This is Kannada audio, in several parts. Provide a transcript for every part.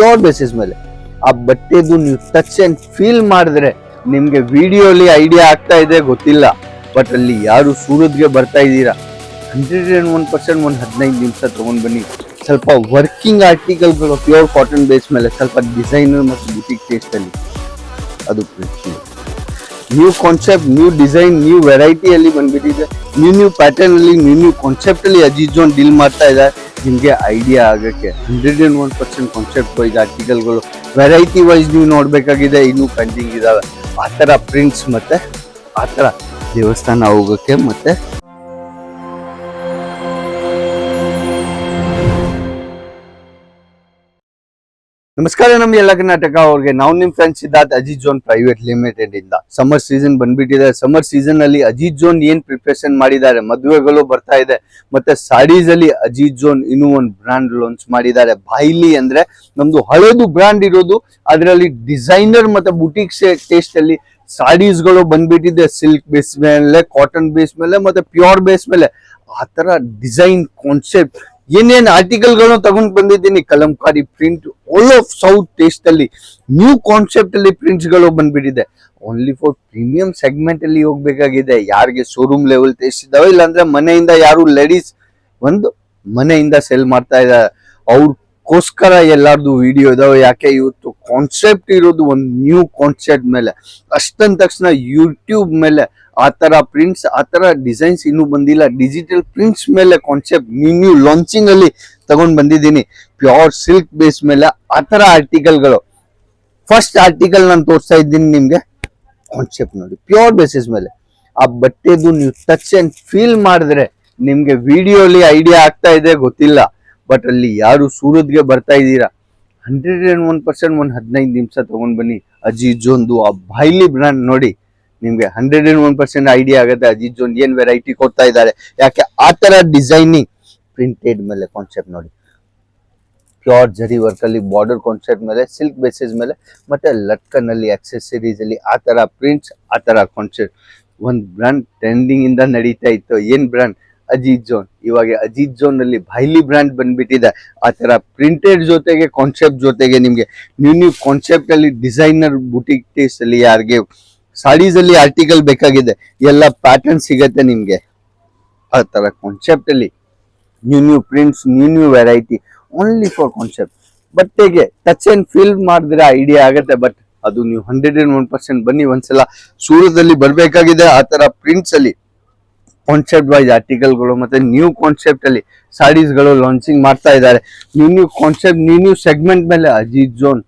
ಪ್ಯೂರ್ ಬೇಸಿಸ್ ಮೇಲೆ. ಆ ಬಟ್ಟೆದು ನೀವು ಟಚ್ ಅಂಡ್ ಫೀಲ್ ಮಾಡಿದ್ರೆ ನಿಮಗೆ ವಿಡಿಯೋಲಿ ಐಡಿಯಾ ಆಗ್ತಾ ಇದೆ, ಗೊತ್ತಿಲ್ಲ. ಬಟ್ ಅಲ್ಲಿ ಯಾರು ಸೂರತ್ಗೆ ಬರ್ತಾ ಇದ್ದೀರಾ? ಹಂಡ್ರೆಡ್ ಆ್ಯಂಡ್ ಒನ್ ಪರ್ಸೆಂಟ್ ಒಂದು ಹದಿನೈದು ನಿಮಿಷ ತೊಗೊಂಡು ಬನ್ನಿ. ಸ್ವಲ್ಪ ವರ್ಕಿಂಗ್ ಆರ್ಟಿಕಲ್ಗಳು ಪ್ಯೂರ್ ಕಾಟನ್ ಬೇಸ್ ಮೇಲೆ, ಸ್ವಲ್ಪ ಡಿಸೈನರ್ ಮತ್ತು ಬುಟಿಕ್ ಟೇಸ್ಟಲ್ಲಿ ಅದು ಅದು new concept new design new ವೆರೈಟಿಯಲ್ಲಿ ಬಂದ್ಬಿಟ್ಟಿದೆ. ನ್ಯೂ ನ್ಯೂ ಪ್ಯಾಟರ್ನ್ ಅಲ್ಲಿ ನ್ಯೂ ನ್ಯೂ ಕಾನ್ಸೆಪ್ಟ್ ಅಲ್ಲಿ ಅಜಿಜೋನ್ ಜೋನ್ ಡೀಲ್ ಮಾಡ್ತಾ ಇದ್ದಾರೆ. ನಿಮಗೆ ಐಡಿಯಾ ಆಗಕ್ಕೆ hundred and one percent concept wise ಆರ್ಟಿಕಲ್ಗಳು variety wise ನೀವು ನೋಡ್ಬೇಕಾಗಿದೆ, ಇನ್ನೂ ಪೆಂಡಿಂಗ್ ಇದಾವೆ. ಆ ಥರ ಪ್ರಿಂಟ್ಸ್ ಮತ್ತೆ, ಆ ಥರ ದೇವಸ್ಥಾನ ಹೋಗೋಕ್ಕೆ ಮತ್ತೆ ನಮಸ್ಕಾರ ನಮ್ಮ ಎಲ್ಲ ಕರ್ನಾಟಕ ಅವ್ರಿಗೆ ನಾವು ನಿಮ್ ಫ್ರೆಂಡ್ಸ್ ಇದ್ದಾದ ಅಜಿತ್ ಜೋನ್ ಪ್ರೈವೇಟ್ ಲಿಮಿಟೆಡ್ ಇಂದ. ಸಮ್ಮರ್ ಸೀಸನ್ ಬಂದ್ಬಿಟ್ಟಿದೆ. ಸಮ್ಮರ್ ಸೀಸನ್ ಅಲ್ಲಿ ಅಜಿತ್ ಜೋನ್ ಏನ್ ಪ್ರಿಪ್ರೇಷನ್ ಮಾಡಿದ್ದಾರೆ, ಮದುವೆಗಳು ಬರ್ತಾ ಇದೆ, ಮತ್ತೆ ಸಾಡೀಸ್ ಅಲ್ಲಿ ಅಜಿತ್ ಜೋನ್ ಇನ್ನೂ ಒಂದು ಬ್ರಾಂಡ್ ಲಾಂಚ್ ಮಾಡಿದ್ದಾರೆ. ಬಾಯ್ಲಿ ಅಂದ್ರೆ ನಮ್ದು ಹಳೇದು ಬ್ರಾಂಡ್ ಇರೋದು, ಅದರಲ್ಲಿ ಡಿಸೈನರ್ ಮತ್ತೆ ಬುಟೀಕ್ ಟೇಸ್ಟ್ ಅಲ್ಲಿ ಸಾಡೀಸ್ಗಳು ಬಂದ್ಬಿಟ್ಟಿದೆ. ಸಿಲ್ಕ್ ಬೇಸ್ ಮೇಲೆ ಕಾಟನ್ ಬೇಸ್ ಮೇಲೆ, ಮತ್ತೆ ಪ್ಯೂರ್ ಬೇಸ್ ಮೇಲೆ. ಆ ತರ ಡಿಸೈನ್ ಕಾನ್ಸೆಪ್ಟ್ ಏನೇನ್ ಆರ್ಟಿಕಲ್ಗಳನ್ನು ತಗೊಂಡ್ ಬಂದಿದ್ದೀನಿ, Kalamkari print all of south taste ಅಲ್ಲಿ ನ್ಯೂ ಕಾನ್ಸೆಪ್ಟ್ ಅಲ್ಲಿ ಪ್ರಿಂಟ್ಸ್ಗಳು ಬಂದ್ಬಿಟ್ಟಿದೆ. ಓನ್ಲಿ ಫಾರ್ ಪ್ರೀಮಿಯಂ ಸೆಗ್ಮೆಂಟ್ ಅಲ್ಲಿ ಹೋಗ್ಬೇಕಾಗಿದೆ. ಯಾರಿಗೆ ಶೋರೂಮ್ ಲೆವೆಲ್ ಟೇಸ್ಟ್ ಇದಾವೆ, ಇಲ್ಲಾಂದ್ರೆ ಮನೆಯಿಂದ ಯಾರು ಲೇಡೀಸ್ ಒಂದು ಮನೆಯಿಂದ ಸೆಲ್ ಮಾಡ್ತಾ ಇದ್ದಾರೆ. ಅವ್ರಕ್ಕೋಸ್ಕರ ಎಲ್ಲಾರ್ದು ವಿಡಿಯೋ ಇದಾವೆ. ಯಾಕೆ ಇವತ್ತು ಕಾನ್ಸೆಪ್ಟ್ ಇರೋದು ಒಂದು ನ್ಯೂ ಕಾನ್ಸೆಪ್ಟ್ ಮೇಲೆ. ಅಷ್ಟಂದ ತಕ್ಷಣ ಯೂಟ್ಯೂಬ್ ಮೇಲೆ ಆ ತರ ಪ್ರಿಂಟ್ಸ್ ಆ ತರ ಡಿಸೈನ್ಸ್ ಇನ್ನೂ ಬಂದಿಲ್ಲ. ಡಿಜಿಟಲ್ ಪ್ರಿಂಟ್ಸ್ ಮೇಲೆ ಕಾನ್ಸೆಪ್ಟ್ ನ್ಯೂ ಲಾಂಚಿಂಗ್ ಅಲ್ಲಿ ತಗೊಂಡ್ ಬಂದಿದ್ದೀನಿ. ಪ್ಯೂರ್ ಸಿಲ್ಕ್ ಬೇಸ್ ಮೇಲೆ ಆ ತರ ಆರ್ಟಿಕಲ್ಗಳು ಫಸ್ಟ್ ಆರ್ಟಿಕಲ್ ನಾನು ತೋರಿಸ್ತಾ ಇದ್ದೀನಿ ನಿಮ್ಗೆ. ಕಾನ್ಸೆಪ್ಟ್ ನೋಡಿ. ಪ್ಯೂರ್ ಬೇಸಿಸ್ ಮೇಲೆ. ಆ ಬಟ್ಟೆದು ನೀವು ಟಚ್ ಅಂಡ್ ಫೀಲ್ ಮಾಡಿದ್ರೆ ನಿಮ್ಗೆ ವಿಡಿಯೋಲಿ ಐಡಿಯಾ ಆಗ್ತಾ ಇದೆ, ಗೊತ್ತಿಲ್ಲ. ಬಟ್ ಅಲ್ಲಿ ಯಾರು ಸೂರತ್ಗೆ ಬರ್ತಾ ಇದ್ದೀರಾ? ಹಂಡ್ರೆಡ್ ಆ್ಯಂಡ್ ಒನ್ ಪರ್ಸೆಂಟ್ ಒಂದು ಹದಿನೈದು ನಿಮಿಷ ತೊಗೊಂಡು ಬನ್ನಿ. ಅಜಿತ್ ಜೋನ್ದು ಆ ಬಾಯ್ಲಿ ಬ್ರ್ಯಾಂಡ್ ನೋಡಿ. ನಿಮಗೆ hundred and one percent idea ಆಗುತ್ತೆ. ಅಜಿಜೋನ್ ಏನು ವೆರೈಟಿ ಕೊಡ್ತಾ ಇದ್ದಾರೆ? ಯಾಕೆ? ಆ ಥರ ಡಿಸೈನಿಂಗ್ ಪ್ರಿಂಟೆಡ್ ಮೇಲೆ ಕಾನ್ಸೆಪ್ಟ್ ನೋಡಿ. ಪ್ಯೂರ್ ಜರಿ ವರ್ಕಲ್ಲಿ ಬಾರ್ಡರ್ ಕಾನ್ಸೆಪ್ಟ್ ಮೇಲೆ ಸಿಲ್ಕ್ ಬೇಸಿಸ್ ಮೇಲೆ, ಮತ್ತೆ ಲಟ್ಕನಲ್ಲಿ ಆಕ್ಸೆಸರೀಸಲ್ಲಿ ಆ ಥರ ಪ್ರಿಂಟ್ಸ್ ಆ ಥರ ಕಾನ್ಸೆಪ್ಟ್ ಒಂದು ಬ್ರ್ಯಾಂಡ್ ಟ್ರೆಂಡಿಂಗಿಂದ ನಡೀತಾ ಇತ್ತು. ಏನು ಬ್ರ್ಯಾಂಡ್ ಅಜಿತ್ ಜೋನ್. ಇವಾಗ ಅಜಿತ್ ಜೋನ್ನಲ್ಲಿ ಭೈಲಿ ಬ್ರ್ಯಾಂಡ್ ಬಂದ್ಬಿಟ್ಟಿದೆ. ಆ ತರ ಪ್ರಿಂಟೆಡ್ ಜೊತೆಗೆ ಕಾನ್ಸೆಪ್ಟ್ ಜೊತೆಗೆ ನಿಮ್ಗೆ ನ್ಯೂ ನ್ಯೂ ಕಾನ್ಸೆಪ್ಟ್ ಅಲ್ಲಿ ಡಿಸೈನರ್ ಬುಟಿಕ್ ಟೇಸ್ಟ್ ಅಲ್ಲಿ ಯಾರಿಗೆ ಸಾಡೀಸ್ ಅಲ್ಲಿ ಆರ್ಟಿಕಲ್ ಬೇಕಾಗಿದೆ, ಎಲ್ಲ ಪ್ಯಾಟರ್ನ್ ಸಿಗತ್ತೆ ನಿಮ್ಗೆ. ಆ ತರ ಕಾನ್ಸೆಪ್ಟ್ ಅಲ್ಲಿ new new prints new new variety only for concept ಬಟ್ಟೆಗೆ ಟಚ್ ಅಂಡ್ ಫೀಲ್ ಮಾಡಿದ್ರೆ ಐಡಿಯಾ ಆಗತ್ತೆ ಬಟ್ ಅದು ನೀವು ಹಂಡ್ರೆಡ್ ಅಂಡ್ ಒನ್ ಪರ್ಸೆಂಟ್ ಬನ್ನಿ ಒಂದ್ಸಲ ಸೂರ್ಯದಲ್ಲಿ ಬರಬೇಕಾಗಿದೆ ಆ ತರ ಪ್ರಿಂಟ್ಸ್ ಅಲ್ಲಿ. ಕಾನ್ಸೆಪ್ಟ್ ವೈಸ್ ಆರ್ಟಿಕಲ್ಗಳು ಮತ್ತೆ ನ್ಯೂ ಕಾನ್ಸೆಪ್ಟಲ್ಲಿ ಅಲ್ಲಿ ಸಾಡೀಸ್ಗಳು ಲಾಂಚಿಂಗ್ ಮಾಡ್ತಾ ಇದ್ದಾರೆ. New new concept new new segment ಮೇಲೆ ಅಜಿತ್ ಜೋನ್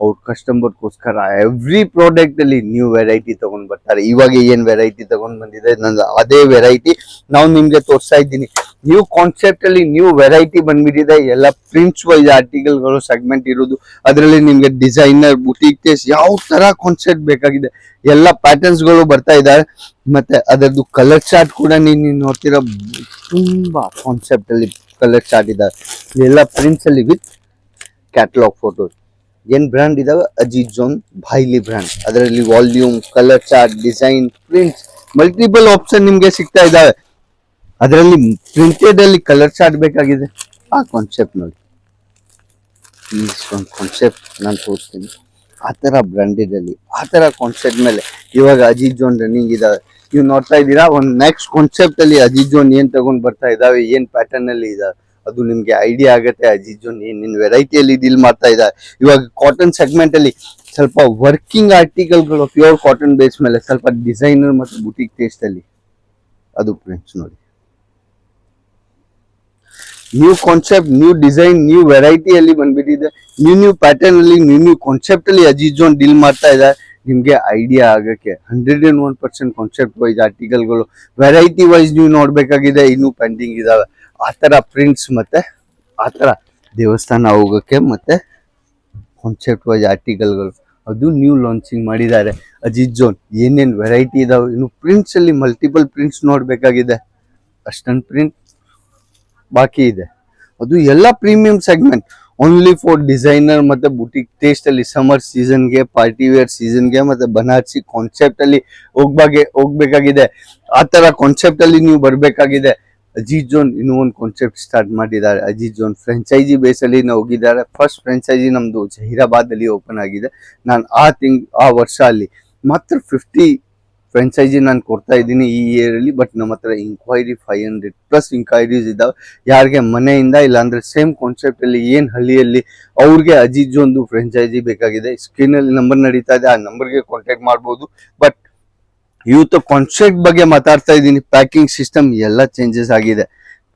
ಅವ್ರ ಕಸ್ಟಮರ್ಗೋಸ್ಕರ ಎವ್ರಿ ಪ್ರಾಡಕ್ಟ್ ಅಲ್ಲಿ ನ್ಯೂ ವೆರೈಟಿ ತಗೊಂಡ್ ಬರ್ತಾರೆ. ಇವಾಗ ಏನು ವೆರೈಟಿ ತಗೊಂಡ್ ಬಂದಿದೆ, ನಂದು ಅದೇ ವೆರೈಟಿ ನಾವು ನಿಮಗೆ ತೋರಿಸ್ತಾ ಇದ್ದೀನಿ. ನ್ಯೂ ಕಾನ್ಸೆಪ್ಟ್ ಅಲ್ಲಿ ನ್ಯೂ ವೆರೈಟಿ ಬಂದ್ಬಿಟ್ಟಿದೆ. ಎಲ್ಲ ಪ್ರಿಂಟ್ಸ್ ವೈಸ್ ಆರ್ಟಿಕಲ್ಗಳು ಸೆಗ್ಮೆಂಟ್ ಇರೋದು. ಅದರಲ್ಲಿ ನಿಮಗೆ ಡಿಸೈನರ್ ಬುಟೀಕ್ ಟೇಸ್ ಯಾವ ತರ ಕಾನ್ಸೆಪ್ಟ್ ಬೇಕಾಗಿದೆ. ಎಲ್ಲ ಪ್ಯಾಟರ್ನ್ಸ್ಗಳು ಬರ್ತಾ ಇದ್ದಾವೆ ಮತ್ತೆ ಅದರದ್ದು ಕಲರ್ ಚಾರ್ಟ್ ಕೂಡ ನೀನು ನೋಡ್ತಿರೋ ತುಂಬಾ ಕಾನ್ಸೆಪ್ಟ್ ಅಲ್ಲಿ ಕಲರ್ ಚಾರ್ಟ್ ಇದ್ದಾರೆ ಎಲ್ಲ ಪ್ರಿಂಟ್ಸ್ ಅಲ್ಲಿ ವಿತ್ ಕ್ಯಾಟಲಾಗ್ ಫೋಟೋಸ್ ಏನ್ ಬ್ರ್ಯಾಂಡ್ ಇದಾವೆ? ಅಜಿತ್ ಜೋನ್ ಭಾಯ್ಲಿ ಬ್ರ್ಯಾಂಡ್ ಅದರಲ್ಲಿ volume colour chart design prints multiple option ನಿಮ್ಗೆ ಸಿಗ್ತಾ ಇದಾವೆ. ಅದರಲ್ಲಿ ಪ್ರಿಂಟೆಡ್ ಅಲ್ಲಿ ಕಲರ್ ಚಾರ್ಟ್ ಬೇಕಾಗಿದೆ. ಆ ಕಾನ್ಸೆಪ್ಟ್ ನೋಡಿ. ಕಾನ್ಸೆಪ್ಟ್ ನಾನು ತೋರಿಸ್ತೀನಿ. ಆ ಥರ ಬ್ರ್ಯಾಂಡೆಡ್ ಅಲ್ಲಿ ಆ ಥರ ಕಾನ್ಸೆಪ್ಟ್ ಮೇಲೆ ಇವಾಗ ಜೋನ್ ರನ್ನಿಂಗ್ ಇದಾವೆ. ನೀವು ನೋಡ್ತಾ ಇದ್ದೀರಾ? ಒಂದು ನೆಕ್ಸ್ಟ್ ಕಾನ್ಸೆಪ್ಟ್ ಅಲ್ಲಿ ಜೋನ್ ಏನ್ ತಗೊಂಡ್ ಬರ್ತಾ ಇದಾವೆ? ಏನ್ ಪ್ಯಾಟರ್ನ್ ಅಲ್ಲಿ ಇದಾವೆ? ಅದು ನಿಮ್ಗೆ ಐಡಿಯಾ ಆಗುತ್ತೆ, ಅಜಿಜು ಏನೇನ್ ವೆರೈಟಿಯಲ್ಲಿ ಡೀಲ್ ಮಾಡ್ತಾ ಇದ್ದಾರೆ ಇವಾಗ ಕಾಟನ್ ಸೆಗ್ಮೆಂಟ್ ಅಲ್ಲಿ ಸ್ವಲ್ಪ ವರ್ಕಿಂಗ್ ಆರ್ಟಿಕಲ್ಗಳು ಪ್ಯೂರ್ ಕಾಟನ್ ಬೇಸ್ ಮೇಲೆ, ಸ್ವಲ್ಪ ಡಿಸೈನರ್ ಮತ್ತು ಬುಟಿಕ್ ಟೇಸ್ಟ್ ಅಲ್ಲಿ. ಅದು ಫ್ರೆಂಡ್ಸ್ ನೋಡಿ. New concept new design new ವೆರೈಟಿಯಲ್ಲಿ ಬಂದ್ಬಿಟ್ಟಿದೆ. ನ್ಯೂ ನ್ಯೂ ಪ್ಯಾಟರ್ನ್ ಅಲ್ಲಿ ನ್ಯೂ ನ್ಯೂ ಕಾನ್ಸೆಪ್ಟ್ ಅಲ್ಲಿ ಅಜಿಜೋನ್ ಜೋನ್ ಡೀಲ್ ಮಾಡ್ತಾ ಇದ್ದಾರೆ ನಿಮ್ಗೆ ಐಡಿಯಾ ಆಗಕ್ಕೆ hundred and one percent concept wise ಆರ್ಟಿಕಲ್ಗಳು variety wise ನೀವು ನೋಡ್ಬೇಕಾಗಿದೆ, ಇನ್ನೂ ಪೆಂಡಿಂಗ್ ಇದಾವೆ. ಆ ಥರ ಪ್ರಿಂಟ್ಸ್ ಮತ್ತೆ ಆ ಥರ ದೇವಸ್ಥಾನ ಹೋಗೋಕ್ಕೆ ಮತ್ತೆ ಕಾನ್ಸೆಪ್ಟ್ ವೈಸ್ ಆರ್ಟಿಕಲ್ಗಳು ಅದು ನ್ಯೂ ಲಾಂಚಿಂಗ್ ಮಾಡಿದ್ದಾರೆ. ಅಜಿತ್ ಜೋನ್, ಏನೇನು ವೆರೈಟಿ ಇದಾವೆ? ಇನ್ನು ಪ್ರಿಂಟ್ಸ್ ಅಲ್ಲಿ ಮಲ್ಟಿಪಲ್ ಪ್ರಿಂಟ್ಸ್ ನೋಡ್ಬೇಕಾಗಿದೆ. ಅಷ್ಟೊಂದು ಪ್ರಿಂಟ್ ಬಾಕಿ ಇದೆ. ಅದು ಎಲ್ಲ premium segment only for designer ಮತ್ತೆ ಬುಟಿಕ್ ಟೇಸ್ಟ್ ಅಲ್ಲಿ ಸಮ್ಮರ್ ಸೀಸನ್ಗೆ ಪಾರ್ಟಿ ವೇರ್ ಸೀಸನ್ಗೆ ಮತ್ತೆ ಬನಾರ್ಸಿ ಕಾನ್ಸೆಪ್ಟ್ ಅಲ್ಲಿ ಹೋಗ್ಬಾಗೆ ಹೋಗ್ಬೇಕಾಗಿದೆ. ಆ ಕಾನ್ಸೆಪ್ಟ್ ಅಲ್ಲಿ ನೀವು ಬರ್ಬೇಕಾಗಿದೆ. ಅಜಿತ್ ಜೋನ್ ಇನ್ನೂ ಒಂದು ಕಾನ್ಸೆಪ್ಟ್ ಸ್ಟಾರ್ಟ್ ಮಾಡಿದ್ದಾರೆ. ಅಜೀಜ್ ಜೋನ್ ಫ್ರೆಂಚೈಸಿ ಬೇಸಲ್ಲಿ ನಾವು ಹೋಗಿದ್ದಾರೆ. ಫಸ್ಟ್ ಫ್ರೆಂಚೈಸಿ ನಮ್ಮದು ಜಹೀರಾಬಾದಲ್ಲಿ ಓಪನ್ ಆಗಿದೆ. ನಾನು ಆ ತಿಂಗ್, ಆ ವರ್ಷ ಅಲ್ಲಿ ಮಾತ್ರ ಫಿಫ್ಟಿ ಫ್ರೆಂಚೈಸಿ ನಾನು ಕೊಡ್ತಾ ಇದ್ದೀನಿ ಈ ಇಯರಲ್ಲಿ ಬಟ್ ನಮ್ಮ ಹತ್ರ inquiry five hundred plus inquiries ಇದ್ದಾವೆ. ಯಾರಿಗೆ ಮನೆಯಿಂದ ಇಲ್ಲ ಅಂದ್ರೆ ಸೇಮ್ ಕಾನ್ಸೆಪ್ಟಲ್ಲಿ ಏನ್ ಹಳ್ಳಿಯಲ್ಲಿ ಅವ್ರಿಗೆ ಅಜೀಜ್ ಒಂದು ಫ್ರೆಂಚೈಸಿ ಬೇಕಾಗಿದೆ. ಸ್ಕ್ರೀನಲ್ಲಿ ನಂಬರ್ ನಡೀತಾ ಇದೆ. ಆ ನಂಬರ್ಗೆ ಕಾಂಟ್ಯಾಕ್ಟ್ ಮಾಡ್ಬೋದು. ಬಟ್ ಇವತ್ತು ಕಾನ್ಸೆಪ್ಟ್ ಬಗ್ಗೆ ಮಾತಾಡ್ತಾ ಇದ್ದೀನಿ. ಪ್ಯಾಕಿಂಗ್ ಸಿಸ್ಟಮ್ ಎಲ್ಲ ಚೇಂಜಸ್ ಆಗಿದೆ.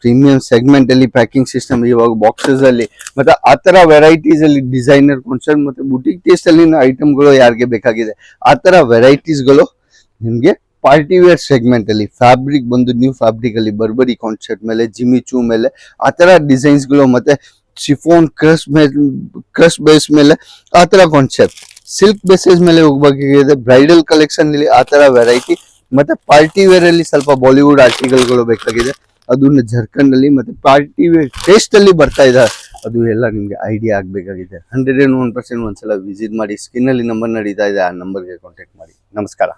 ಪ್ರೀಮಿಯಂ ಸೆಗ್ಮೆಂಟ್ ಅಲ್ಲಿ ಪ್ಯಾಕಿಂಗ್ ಸಿಸ್ಟಮ್ ಇವಾಗ ಬಾಕ್ಸಸ್ ಅಲ್ಲಿ, ಮತ್ತೆ ಆ ತರ ವೆರೈಟೀಸ್ ಅಲ್ಲಿ ಡಿಸೈನರ್ ಕಾನ್ಸೆಪ್ಟ್ ಮತ್ತೆ ಬುಟಿಕ್ ಟೇಸ್ಟ್ ಅಲ್ಲಿ ಐಟಮ್ಗಳು ಯಾರಿಗೆ ಬೇಕಾಗಿದೆ. ಆ ತರ ವೆರೈಟೀಸ್ಗಳು ನಿಮ್ಗೆ ಪಾರ್ಟಿ ವೇರ್ ಸೆಗ್ಮೆಂಟ್ ಅಲ್ಲಿ ಫ್ಯಾಬ್ರಿಕ್ ಬಂದು ನ್ಯೂ ಫ್ಯಾಬ್ರಿಕ್ ಅಲ್ಲಿ ಬರ್ಬರಿ ಕಾನ್ಸೆಪ್ಟ್ ಮೇಲೆ ಜಿಮ್ಮಿ ಚೂ ಮೇಲೆ, ಆ ತರ ಡಿಸೈನ್ಸ್ಗಳು ಮತ್ತೆ ಶಿಫೋನ್ ಕ್ರಸ್ ಮೇಲೆ ಕ್ರಸ್ ಬೇಸ್ ಮೇಲೆ, ಆ ತರ ಕಾನ್ಸೆಪ್ಟ್ ಸಿಲ್ಕ್ ಬೇಸಸ್ ಮೇಲೆ ಹೋಗ್ಬೇಕಾಗಿದೆ. ಬ್ರೈಡಲ್ ಕಲೆಕ್ಷನ್ ಅಲ್ಲಿ ಆ ತರ ವೆರೈಟಿ ಮತ್ತೆ ಪಾರ್ಟಿ ವೇರ್ ಅಲ್ಲಿ ಸ್ವಲ್ಪ ಬಾಲಿವುಡ್ ಆರ್ಟಿಕಲ್ಗಳು ಬೇಕಾಗಿದೆ ಅದನ್ನ ಜರ್ಕಂಡ್ ಅಲ್ಲಿ ಮತ್ತೆ ಪಾರ್ಟಿ ವೇರ್ ಟೇಸ್ಟ್ ಅಲ್ಲಿ ಬರ್ತಾ ಇದೆ. ಅದು ಎಲ್ಲ ನಿಮ್ಗೆ ಐಡಿಯಾ ಆಗ್ಬೇಕಾಗಿದೆ. ಹಂಡ್ರೆಡ್ ಅಂಡ್ ಒನ್ ಪರ್ಸೆಂಟ್ ಒಂದ್ಸಲ ವಿಸಿಟ್ ಮಾಡಿ ಸ್ಕಿನ್ ಅಲ್ಲಿ ನಂಬರ್ ನಡೀತಾ ಇದೆ, ಆ ನಂಬರ್ಗೆ ಕಾಂಟ್ಯಾಕ್ಟ್ ಮಾಡಿ. ನಮಸ್ಕಾರ.